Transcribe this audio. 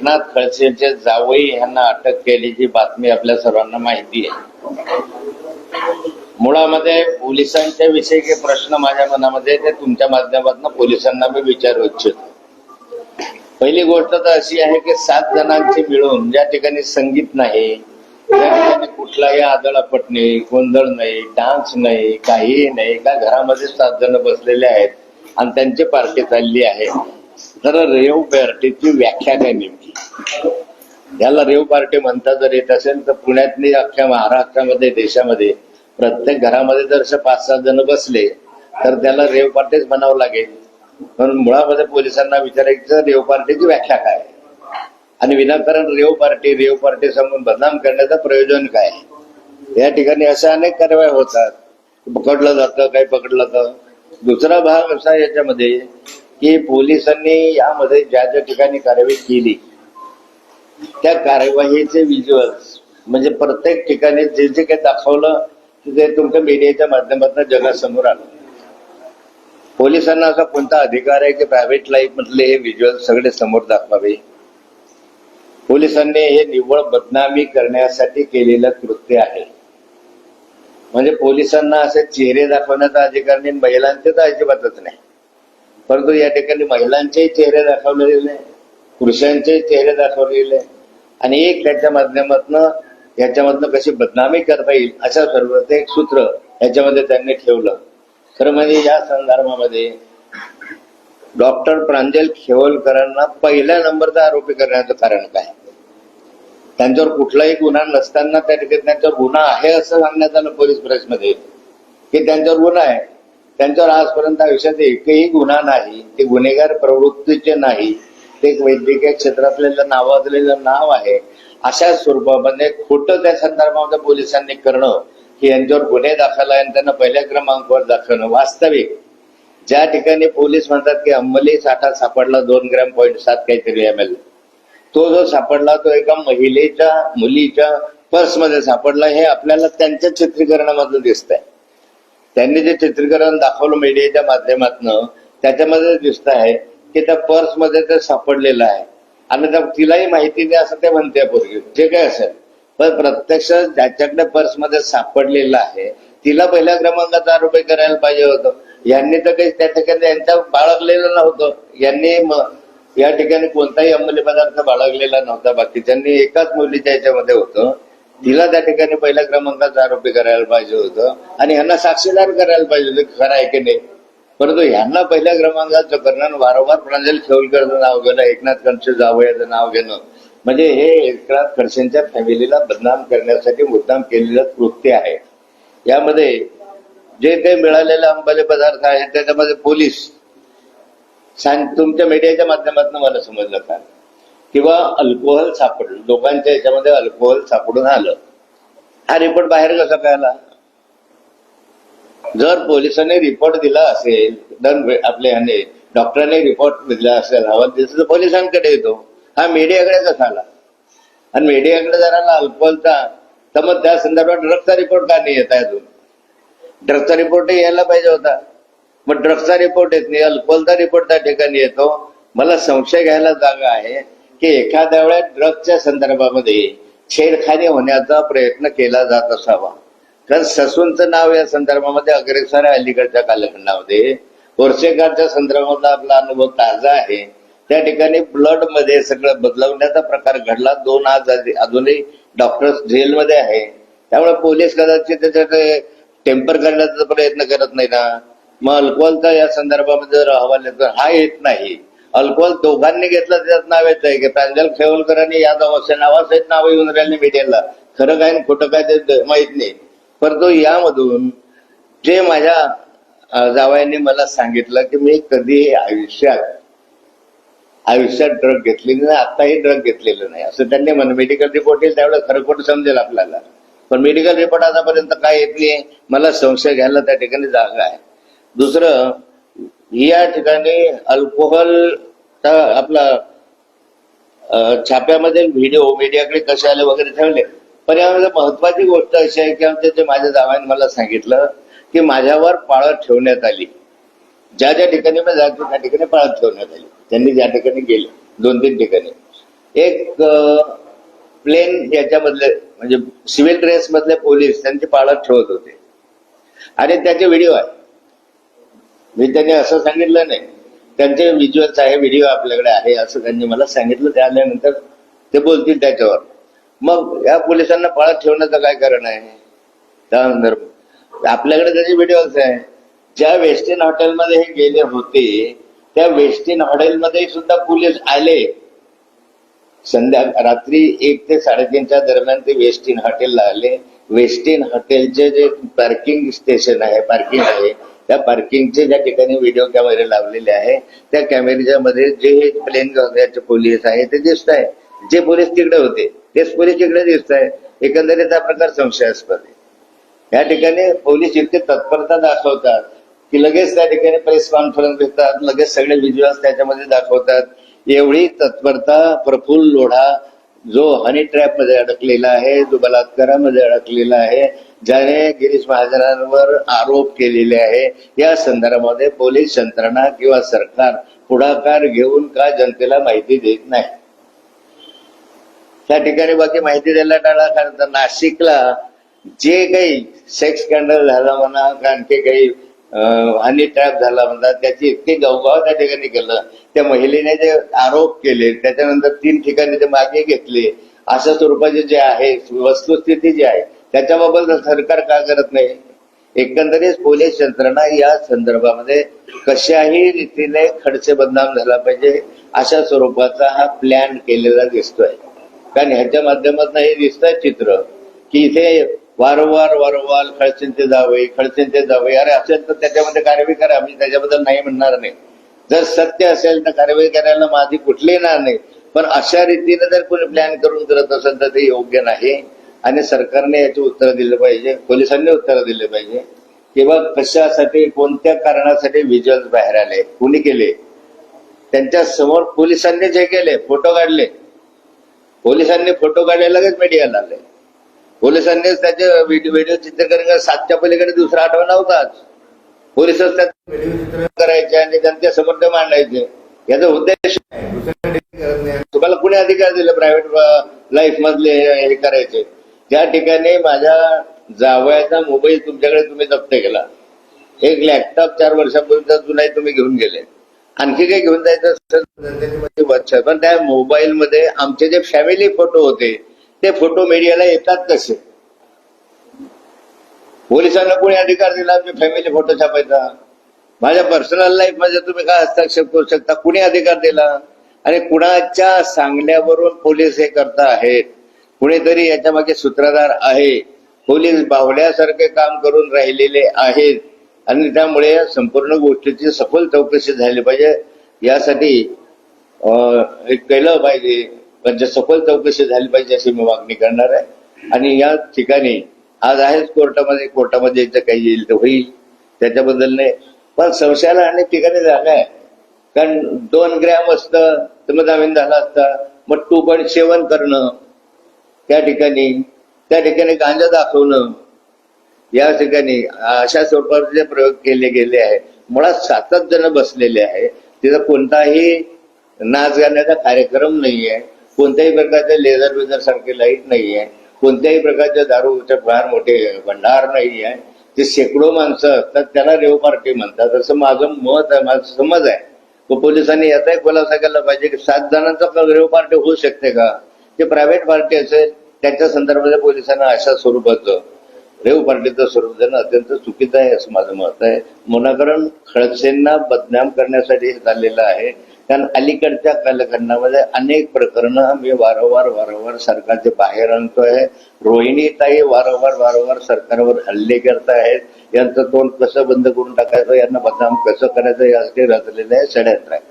एकनाथ खडसेंचे जावई यांना अटक केल्याची बातमी आपल्या सर्वांना माहिती आहे. मुळामध्ये पोलिसांच्या विषयी काही प्रश्न माझ्या मनामध्ये ते तुमच्या माध्यमातून पोलिसांना मी विचारू इच्छितो. पहिली गोष्ट तर अशी आहे की सात जणांची मिळून ज्या ठिकाणी संगीत नाही ज्या ठिकाणी कुठलाही आदळापट नाही गोंधळ नाही डान्स नाही काहीही नाही का घरामध्ये सात जण बसलेले आहेत आणि त्यांची पार्टी चालली आहे. तर रेव पार्टीची व्याख्या काय नेमकी? याला रेव पार्टी म्हणता जर येत असेल तर पुण्यातली अख्ख्या महाराष्ट्रामध्ये देशामध्ये प्रत्येक घरामध्ये जर असे पाच सात जण बसले तर त्याला रेव पार्टीच म्हणावं लागेल. म्हणून मुळामध्ये पोलिसांना विचारायचं रेव पार्टीची व्याख्या काय? आणि विनाकारण रेव पार्टी रेव पार्टी समोर बदनाम करण्याचं प्रयोजन काय? या ठिकाणी अशा अनेक कारवाया होतात. पकडलं जातं काही पकडलं जातं. दुसरा भाग असा याच्यामध्ये की पोलिसांनी यामध्ये ज्या ज्या ठिकाणी कारवाई केली त्या कार्यवाहीचे व्हिज्युअल्स म्हणजे प्रत्येक ठिकाणी जे जे काही दाखवलं ते तुमच्या मीडियाच्या माध्यमातून जगासमोर आलं. पोलिसांना असा कोणता अधिकार आहे की प्रायव्हेट लाईफ मधले हे व्हिज्युअल सगळे समोर दाखवावे? पोलिसांनी हे निव्वळ बदनामी करण्यासाठी केलेलं कृत्य आहे. म्हणजे पोलिसांना असे चेहरे दाखवण्याचा अधिकार नाही महिलांचे तर अजिबातच नाही. परंतु या ठिकाणी महिलांचेही चेहरे दाखवलेले नाही. पुरुषांचे चेहरे दाखवलेले. आणि एक त्याच्या माध्यमातनं याच्यामधनं कशी बदनामी करता येईल अशा सर्व एक सूत्र याच्यामध्ये त्यांनी ठेवलं. खरं म्हणजे या संदर्भामध्ये डॉक्टर प्रांजल खेवलकरांना पहिल्या नंबरचा आरोपी करण्याचं कारण काय? त्यांच्यावर कुठलाही गुन्हा नसताना त्या ठिकाणी त्यांच्यावर गुन्हा आहे असं सांगण्यात आलं पोलीस प्रेसमध्ये. की त्यांच्यावर गुन्हा आहे. त्यांच्यावर आजपर्यंत आयुष्यात एकही गुन्हा नाही. ते गुन्हेगार प्रवृत्तीचे नाही. एक वैद्यकीय क्षेत्रातलेलं नावाजलेलं नाव आहे. अशा स्वरूपामध्ये खोटं त्या संदर्भामध्ये पोलिसांनी करणं की यांच्यावर गुन्हे दाखल आहे आणि त्यांना पहिल्या क्रमांकावर दाखवणं वास्तविक. ज्या ठिकाणी पोलीस म्हणतात की अंमली साठा सापडला दोन ग्रॅम पॉईंट सात काहीतरी एम एल तो जो सापडला तो एका महिलेच्या मुलीच्या पर्समध्ये सापडला. हे आपल्याला त्यांच्या चित्रीकरणामधून दिसत आहे त्यांनी जे चित्रीकरण दाखवलं मीडियाच्या माध्यमातून त्याच्यामध्ये दिसत आहे की त्या पर्समध्ये ते सापडलेलं आहे. आणि त्या- तिलाही माहिती नाही असं ते म्हणते पूर्वी जे काय असेल. पण प्रत्यक्ष ज्याच्याकडे पर्समध्ये सापडलेलं आहे तिला पहिल्या क्रमांकाचा आरोपी करायला पाहिजे होतं. यांनी तर काही त्या ठिकाणी यांच्या बाळगलेलं नव्हतं. यांनी या ठिकाणी कोणताही अंमली पदार्थ बाळगलेला नव्हता. बाकीच्यांनी एकाच मुलीच्या याच्यामध्ये होतं. तिला त्या ठिकाणी पहिल्या क्रमांकाचा आरोपी करायला पाहिजे होतं. आणि यांना साक्षीदार करायला पाहिजे होतं. खरं आहे की नाही? परंतु ह्यांना पहिल्या क्रमांकाचं करणं वारंवार प्रांजल खेवलकरचं नाव घेणं एकनाथ खडसे जावयाचं नाव घेणं. म्हणजे हे एकनाथ खडसेंच्या फॅमिलीला बदनाम करण्यासाठी मुद्दाम केलेलं कृत्य आहे. यामध्ये जे काही मिळालेले अंबाचे पदार्थ आहेत त्याच्यामध्ये पोलीस. सांग तुमच्या मीडियाच्या माध्यमातून मला समजलं का? किंवा अल्कोहोल सापडलं लोकांच्या याच्यामध्ये अल्कोहोल सापडून आलं. हा रिपोर्ट बाहेर कसा कळला जर पोलिसांनी रिपोर्ट दिला असेल दर आपल्या ह्याने डॉक्टरांनी रिपोर्ट दिला असेल हवा दिला तर पोलिसांकडे येतो. हा मीडियाकडे जसा आला आणि मीडियाकडे जर आला अल्कोहोलचा तर मग त्या संदर्भात ड्रगचा रिपोर्ट का नाही येत आहे अजून? ड्रगचा रिपोर्ट यायला पाहिजे होता. मग ड्रगचा रिपोर्ट येत नाही अल्कोहोलचा रिपोर्ट त्या ठिकाणी येतो. मला संशय घ्यायला जागा आहे की एखाद्या वेळेस ड्रगच्या संदर्भामध्ये छेडखानी होण्याचा प्रयत्न केला जात असावा. कारण ससूनचं नाव या संदर्भामध्ये अग्रेसर आहे अलीकडच्या कालखंडामध्ये. कोर्सेकरच्या संदर्भातला आपला अनुभव ताजा आहे. त्या ठिकाणी ब्लडमध्ये सगळं बदलवण्याचा प्रकार घडला. दोन आज अजूनही डॉक्टर जेलमध्ये आहे. त्यामुळे पोलीस कदाचित त्याच्यात टेम्पर करण्याचा प्रयत्न करत नाही ना. मग अल्कोहोलचा या संदर्भामध्ये जर अहवाल येतो हा येत नाही. अल्कोहोल दोघांनी घेतलं त्यात नाव येत आहे. की प्रांजल खेवलकरांनी यादव असे नावासहित नाव येऊन राहिले मीडियाला. खरं काय खोटं काय ते माहीत नाही. परंतु यामधून जे माझ्या अं, जावयांनी मला सांगितलं की मी कधी आयुष्यात आयुष्यात ड्रग घेतलेली नाही आताही ड्रग घेतलेलं नाही. असं त्यांनी म्हण मेडिकल रिपोर्ट येईल त्यावेळेला खरं खोटं समजेल आपल्याला. पण मेडिकल रिपोर्ट आतापर्यंत काय येत नाही मला संशय घ्यायला त्या ठिकाणी जागा आहे. दुसरं या ठिकाणी अल्कोहोल आपला छाप्यामध्ये व्हिडिओ मीडियाकडे कसे आले वगैरे ठेवले. पण यामध्ये महत्वाची गोष्ट अशी आहे की आमच्या जे माझ्या जावांनी मला सांगितलं की माझ्यावर पाळत ठेवण्यात आली. ज्या ज्या ठिकाणी मी जातो त्या ठिकाणी पाळत ठेवण्यात आली. त्यांनी ज्या ठिकाणी गेले दोन तीन ठिकाणी. एक प्लेन याच्यामधले म्हणजे सिव्हिल ड्रेस मधले पोलीस त्यांची पाळत ठेवत होते. आणि त्याचे व्हिडिओ आहे. मी त्यांनी असं सांगितलं नाही. त्यांचे व्हिज्युअल्स आहे व्हिडिओ आपल्याकडे आहे असं त्यांनी मला सांगितलं. ते आल्यानंतर ते बोलतील त्याच्यावर. मग या पोलिसांना पाळत ठेवण्याचं काय कारण आहे? त्यानंतर आपल्याकडे त्याचे व्हिडिओज आहे. ज्या वेस्टर्न हॉटेलमध्ये हे गेले होते त्या वेस्टर्न हॉटेलमध्ये सुद्धा पोलीस आले. संध्या रात्री एक ते साडेतीनच्या दरम्यान ते वेस्टिन हॉटेलला आले. वेस्टिन हॉटेलचे जे पार्किंग स्टेशन आहे पार्किंग आहे त्या पार्किंगचे ज्या ठिकाणी व्हिडिओ कॅमेरे लावलेले आहे त्या कॅमेरेच्या मध्ये जे प्लेन पोलीस आहे ते दिसत आहे. जे पोलीस तिकडे होते. ते पोलीस दिसत आहे एकंदरीत हा प्रकार संशयास्पद आहे. या ठिकाणी पोलीस इतके तत्परता दाखवतात की लगेच त्या ठिकाणी प्रेस कॉन्फरन्स घेतात लगेच सगळे व्हिज्युअल्स त्याच्यामध्ये दाखवतात. एवढी तत्परता प्रफुल्ल लोढा जो हनी ट्रॅपमध्ये अडकलेला आहे जो बलात्कारामध्ये अडकलेला आहे ज्याने गिरीश महाजनांवर आरोप केलेले आहे या संदर्भामध्ये पोलीस यंत्रणा किंवा सरकार पुढाकार घेऊन का जनतेला माहिती देत नाही? त्या ठिकाणी बाकी माहिती द्यायला टाळा कारण तर नाशिकला जे काही सेक्स स्कॅन्डल झाला म्हणा कारण आणखी काही हनी ट्रॅप झाला म्हणा त्याची इतकी गवगाव त्या ठिकाणी केलं. त्या महिलेने जे आरोप केले त्याच्यानंतर तीन ठिकाणी ते मागे घेतले. अशा स्वरूपाचे जे आहे वस्तुस्थिती जी आहे त्याच्याबाबत सरकार का करत नाही? एकंदरीत पोलीस यंत्रणा या संदर्भामध्ये कशाही रीतीने खडसे बदनाम झाला पाहिजे अशा स्वरूपाचा हा प्लॅन केलेला दिसतोय. कारण ह्याच्या माध्यमातून हे दिसतंय चित्र की इथे वारंवार वारंवार खडसेंचे जावे खडसेंचे जावे अरे असेल तर त्याच्यामध्ये कारवाई करा मी त्याच्याबद्दल नाही म्हणणार नाही. जर सत्य असेल तर कारवाई करायला माझी कुठली येणार नाही. पण अशा रीतीने जर कोणी प्लॅन करून करत असेल तर ते योग्य नाही. आणि सरकारने याचे उत्तर दिलं पाहिजे पोलिसांनी उत्तर दिले पाहिजे किंवा कशासाठी कोणत्या कारणासाठी व्हिज्युअल्स बाहेर आले कुणी केले. त्यांच्यासमोर पोलिसांनी जे केले फोटो काढले पोलिसांनी फोटो काढले लगेच मीडियाला आले पोलिसांनीच त्याचे व्हिडिओ व्हिडिओ चित्रीकरण सातच्या पलीकडे दुसरा आठवण नव्हताच पोलिसच त्यात व्हिडिओ चित्रण करायचे आणि त्यांच्या ते मांडायचे. याचा उद्देश तुम्हाला कुणी अधिकार दिले प्रायव्हेट लाईफ मधले हे करायचे? त्या ठिकाणी माझ्या जावयाचा मोबाईल तुमच्याकडे तुम्ही जप्त केला. एक लॅपटॉप चार वर्षापूर्वीचा जुनाही तुम्ही घेऊन गेले. आणखी काही घेऊन जायचं असेल पण त्या मोबाईल मध्ये आमचे जे फॅमिली फोटो होते ते फोटो मीडियाला येतात कसे पोलिसांना कोणी अधिकार दिला मी फॅमिली फोटो छापायचा. माझ्या पर्सनल लाईफमध्ये तुम्ही काय हस्तक्षेप करू शकता? कुणी अधिकार दिला? आणि कुणाच्या सांगण्यावरून पोलीस हे करता आहेत कुणीतरी याच्या मागे सूत्रधार आहे. पोलीस बावड्यासारखे काम करून राहिलेले आहेत. आणि त्यामुळे संपूर्ण गोष्टीची सखोल चौकशी झाली पाहिजे. यासाठी एक हे केलं पाहिजे. म्हणजे सखोल चौकशी झाली पाहिजे अशी मी मागणी करणार आहे. आणि या ठिकाणी आज आहेच कोर्टामध्ये कोर्टामध्ये इथं काही येईल तर होईल. त्याच्याबद्दल नाही. पण संशयाला अनेक ठिकाणी जागा आहे. कारण दोन ग्रॅम असतं तर मग जामीन झाला असता. मग टू पॉईंट सेवन करणं त्या ठिकाणी त्या ठिकाणी गांजा दाखवणं या ठिकाणी अशा स्वरूपाचे प्रयोग केले गेले आहे. मुळात सातच जण बसलेले आहे. तिथं कोणताही नाच गाण्याचा कार्यक्रम नाहीये. कोणत्याही प्रकारचे लेझर बेझर सारखे लाइट नाहीये. कोणत्याही प्रकारच्या दारूचे फार मोठे भंडार नाही आहे ते शेकडो माणसं असतात त्याला रेव पार्टी म्हणतात. असं माझं मत आहे माझं समज आहे. पोलिसांनी याचाही खुलासा केला पाहिजे की सात जणांचा रेव पार्टी होऊ शकते का? ते प्रायव्हेट पार्टी असेल त्याच्या संदर्भात पोलिसांना अशा स्वरूपाचं रेव पाटीलचं स्वरूप देणं अत्यंत चुकीचं आहे असं माझं मत आहे. मुनाकरण खडसेंना बदनाम करण्यासाठी झालेलं आहे. कारण अलीकडच्या कालखंडामध्ये अनेक प्रकरणं मी वारंवार वारंवार सरकारचे बाहेर आणतोय. रोहिणीताई वारंवार वारंवार सरकारवर हल्ले करत आहेत यांचं तोंड कसं बंद करून टाकायचं? यांना बदनाम कसं करायचं? यासाठी रचलेलं आहे षडयंत्र. आहे